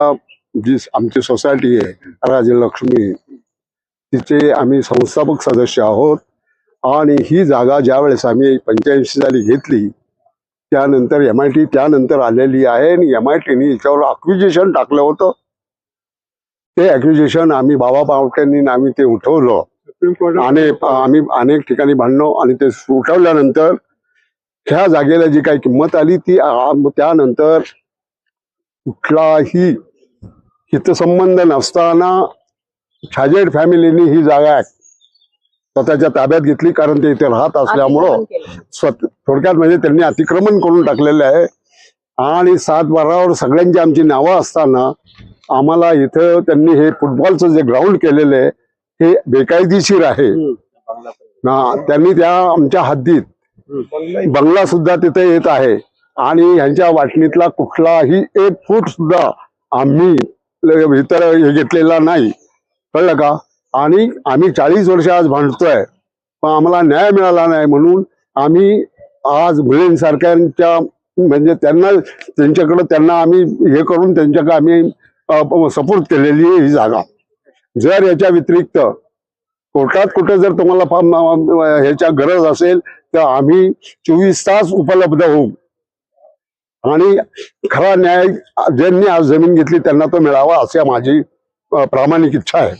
जी आमची सोसायटी आहे राजलक्ष्मी तिचे आम्ही संस्थापक सदस्य आहोत. आणि ही जागा ज्या वेळेस आम्ही पंच्याऐंशी साली घेतली त्यानंतर एम आय टी त्यानंतर आलेली आहे आणि एम आय टीने याच्यावर अक्विजिशन टाकलं होतं. ते अक्विजिशन आम्ही बाबा पावट्यांनी आम्ही ते उठवलं. आणि आम्ही अनेक ठिकाणी भांडलो आणि ते उठवल्यानंतर ह्या जागेला जी काही किंमत आली ती त्यानंतर कुठलाही हितसंबंध नसताना छाजेड फॅमिलीनी ही जागा स्वतःच्या ताब्यात घेतली कारण ते इथे राहत असल्यामुळं. स्वत थोडक्यात म्हणजे त्यांनी अतिक्रमण करून टाकलेलं आहे. आणि सात बारावर सगळ्यांची आमची नावं असताना आम्हाला इथं त्यांनी हे फुटबॉलचं जे ग्राउंड केलेलं आहे हे बेकायदेशीर आहे. ना त्यांनी त्या आमच्या हद्दीत बंगला सुद्धा तिथे येत आहे. आणि ह्यांच्या वाटणीतला कुठलाही एक फूट सुद्धा आम्ही इतर हे घेतलेला नाही. कळलं का? आणि आम्ही चाळीस वर्ष आज भांडतोय पण आम्हाला न्याय मिळाला नाही म्हणून आम्ही आज मुलींसारख्यांच्या म्हणजे त्यांना त्यांच्याकडं त्यांना आम्ही हे करून त्यांच्याकडे आम्ही सपोर्ट केलेली आहे ही जागा. जर याच्या व्यतिरिक्त कोर्टात कुठे जर तुम्हाला फार्म ह्याच्या गरज असेल तर आम्ही चोवीस तास उपलब्ध होऊ. आणि खरा न्याय ज्यांनी आज जमीन घेतली त्यांना तो मिळावा अशी माझी प्रामाणिक इच्छा आहे.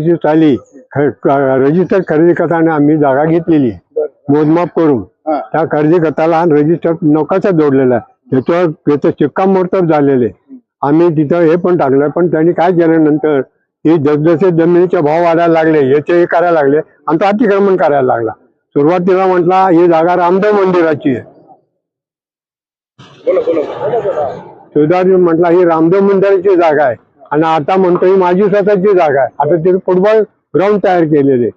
जी साली रजिस्टर खरेदी करताना आम्ही जागा घेतलेली आहे. मोजमाप करून. त्या खरेदी करताना रजिस्टर नकाशा जोडलेला आहे. त्याच्यावर त्याचं शिक्कामोर्तब झालेले आम्ही तिथं हे पण टाकलं पण त्यांनी काय केलं नंतर की जसजसे जमिनीचे भाव वाढायला लागले याचे हे करायला लागले आमचं अतिक्रमण करायला लागला. सुरुवातीला म्हटला ही जागा रामदेव मंदिराची आहे. सुधारी म्हटला ही रामदेव मंदिराची जागा आहे. आणि आता म्हणतो ही माझी स्वतःची जागा आहे. आता तिथे फुटबॉल ग्राउंड तयार केलेले.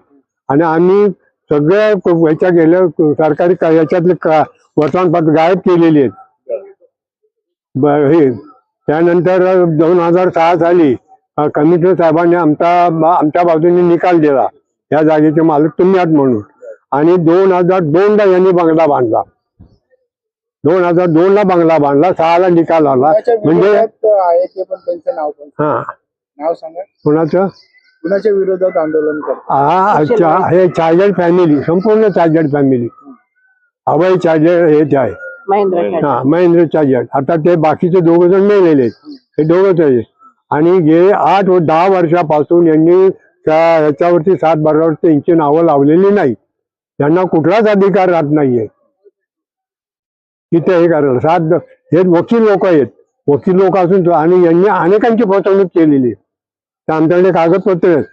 आणि आम्ही सगळ्या ह्याच्या गेल्या सरकारी याच्यातले वर्तमानपत्र गायब केलेली आहेत. हे त्यानंतर दोन हजार सहा साली कमिशनर साहेबांनी आमचा आमच्या बाजूने निकाल दिला. या जागेचे मालक तुम्ही आहात म्हणून. आणि दोन हजार दोनदा यांनी बंगला बांधला. दोन हजार दोन ला बंगला बांधला सहाला निकाल आला. म्हणजे विरोधात आहे ते पण त्यांचं नाव पण. हा. नाव सांगा. कोणाचं? कुणाच्या विरोधात आंदोलन करतात? हा अच्छा हे चार्जर फॅमिली संपूर्ण चार्जर फॅमिली. अभय चार्जर हेच आहे. महेंद्र ठाणे. हा महेंद्र चार्जर. आता ते बाकीचे दोघ जण मेलेले आहेत. हे दोघच आहे आणि गेले आठ व दहा वर्षापासून यांनी त्या ह्याच्यावरती सात बारावरती यांची नावं लावलेली नाही त्यांना कुठलाच अधिकार राहत नाहीये. तिथे हे करायला सात हे वकील लोक आहेत. वकील लोक असून तो- आणि यांनी अनेकांची फसवणूक केलेली आहे. तर आमच्याकडे कागदपत्र आहेत.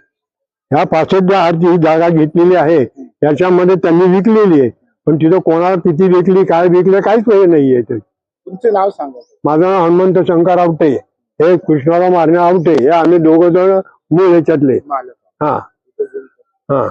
ह्या पासष्ट आठ जी जागा घेतलेली आहे. याच्यामध्ये त्यांनी विकलेली आहे. पण तिथं कोणाला किती विकली काय विकलं काहीच हे नाहीये ते तुमचं नाव सांगा. माझं नाव हनुमंत शंकर आवटे. हे कृष्णाराम मारणे आवटे. हे आम्ही दोघं जण मूळ ह्याच्यातले. हा. हा.